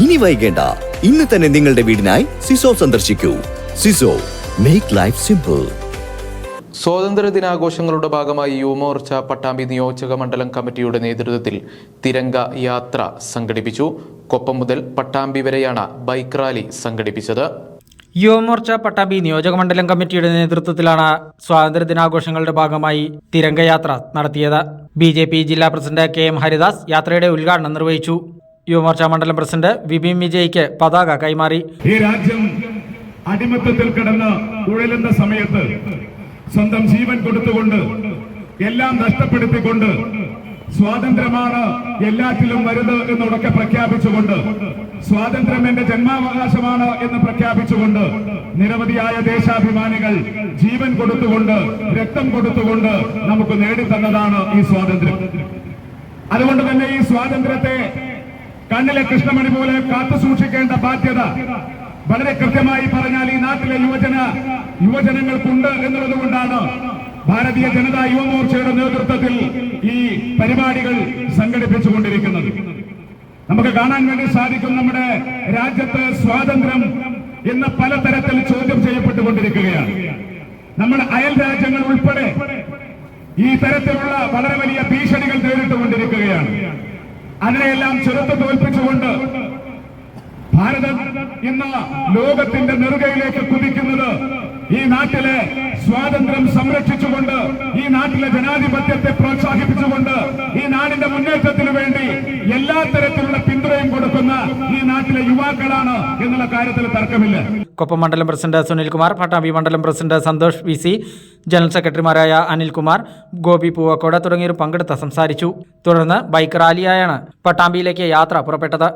ഇനി വൈകേണ്ട. ഇന്ന് തന്നെ നിങ്ങളുടെ വീടിനായി സിസോ സന്ദർശിക്കൂ. സിസോ മേക്ക് ലൈഫ് സിമ്പിൾ സ്വാതന്ത്ര്യ ദിനാഘോഷങ്ങളുടെ ഭാഗമായി യുവമോർച്ച പട്ടാമ്പി നിയോജക മണ്ഡലം കമ്മിറ്റിയുടെ നേതൃത്വത്തിൽ തിരങ്ക യാത്ര സംഘടിപ്പിച്ചു. കൊപ്പം മുതൽ പട്ടാമ്പി വരെയാണ് ബൈക്ക് റാലി സംഘടിപ്പിച്ചത്. യുവമോർച്ച പട്ടാമ്പി നിയോജക മണ്ഡലം കമ്മിറ്റിയുടെ നേതൃത്വത്തിലാണ് സ്വാതന്ത്ര്യ ദിനാഘോഷങ്ങളുടെ ഭാഗമായി തിരംഗയാത്ര നടത്തിയത്. ബി ജെ പി ജില്ലാ പ്രസിഡന്റ് കെ എം ഹരിദാസ് യാത്രയുടെ ഉദ്ഘാടനം നിർവഹിച്ചു. യുവമോർച്ച മണ്ഡലം പ്രസിഡന്റ് വിപിൻ വിജയ്ക്ക് പതാക കൈമാറി. ഈ രാജ്യം അടിമത്തത്തിൽ കിടന്ന് ഉഴലുന്ന സമയത്ത് സ്വന്തം ജീവൻ കൊടുത്തുകൊണ്ട് എല്ലാം നഷ്ടപ്പെടുത്തിക്കൊണ്ട് സ്വാതന്ത്ര്യമാണ് എല്ലാറ്റിലും വരുത് എന്നുടക്കെ പ്രഖ്യാപിച്ചുകൊണ്ട് സ്വാതന്ത്ര്യം എന്റെ ജന്മാവകാശമാണ് എന്ന് പ്രഖ്യാപിച്ചുകൊണ്ട് നിരവധിയായ ദേശാഭിമാനികൾ ജീവൻ കൊടുത്തുകൊണ്ട് രക്തം കൊടുത്തുകൊണ്ട് നമുക്ക് നേടിത്തന്നതാണ് ഈ സ്വാതന്ത്ര്യം. അതുകൊണ്ട് തന്നെ ഈ സ്വാതന്ത്ര്യത്തെ കണ്ണിലെ കൃഷ്ണമണി പോലെ കാത്തു സൂക്ഷിക്കേണ്ട ബാധ്യത. വളരെ കൃത്യമായി പറഞ്ഞാൽ ഈ നാട്ടിലെ യുവജന യുവജനങ്ങൾക്കുണ്ട് എന്നുള്ളത് കൊണ്ടാണ് ഭാരതീയ ജനതാ യുവമോർച്ചയുടെ നേതൃത്വത്തിൽ ഈ പരിപാടികൾ സംഘടിപ്പിച്ചുകൊണ്ടിരിക്കുന്നത്. നമുക്ക് കാണാൻ വേണ്ടി സാധിക്കും നമ്മുടെ രാജ്യത്ത് സ്വാതന്ത്ര്യം എന്ന് പലതരത്തിൽ ചോദ്യം ചെയ്യപ്പെട്ടുകൊണ്ടിരിക്കുകയാണ്. നമ്മൾ അയൽ രാജ്യങ്ങൾ ഉൾപ്പെടെ ഈ തരത്തിലുള്ള വളരെ വലിയ ഭീഷണികൾ നേരിട്ടുകൊണ്ടിരിക്കുകയാണ്. അതിനെയെല്ലാം ചെറുത്ത് തോൽപ്പിച്ചുകൊണ്ട് ഭാരതം ഇന്ന് ലോകത്തിന്റെ നെറുകയിലേക്ക് കുതിക്കുന്നത് ഈ നാട്ടിലെ സ്വാതന്ത്ര്യം സംരക്ഷിച്ചുകൊണ്ട് ഈ നാട്ടിലെ ജനാധിപത്യത്തെ പ്രോത്സാഹിപ്പിച്ചുകൊണ്ട് ഈ നാടിന്റെ മുന്നേറ്റത്തിന് വേണ്ടി എല്ലാ തരത്തിലുള്ള പിന്തുണയും കൊടുക്കുന്ന ഈ നാട്ടിലെ യുവാക്കളാണ് എന്നുള്ള കാര്യത്തിൽ തർക്കമില്ല. കൊപ്പം മണ്ഡലം പ്രസിഡന്റ് സുനിൽകുമാർ പട്ടാമ്പി മണ്ഡലം president Santhosh V C general സെക്രട്ടറിമാരായ അനിൽകുമാർ ഗോപി പൂവക്കോട് തുടങ്ങിയവർ പങ്കെടുത്ത് സംസാരിച്ചു. തുടർന്ന് ബൈക്ക് റാലിയായാണ് പട്ടാമ്പിയിലേക്ക് യാത്ര പുറപ്പെട്ടത്.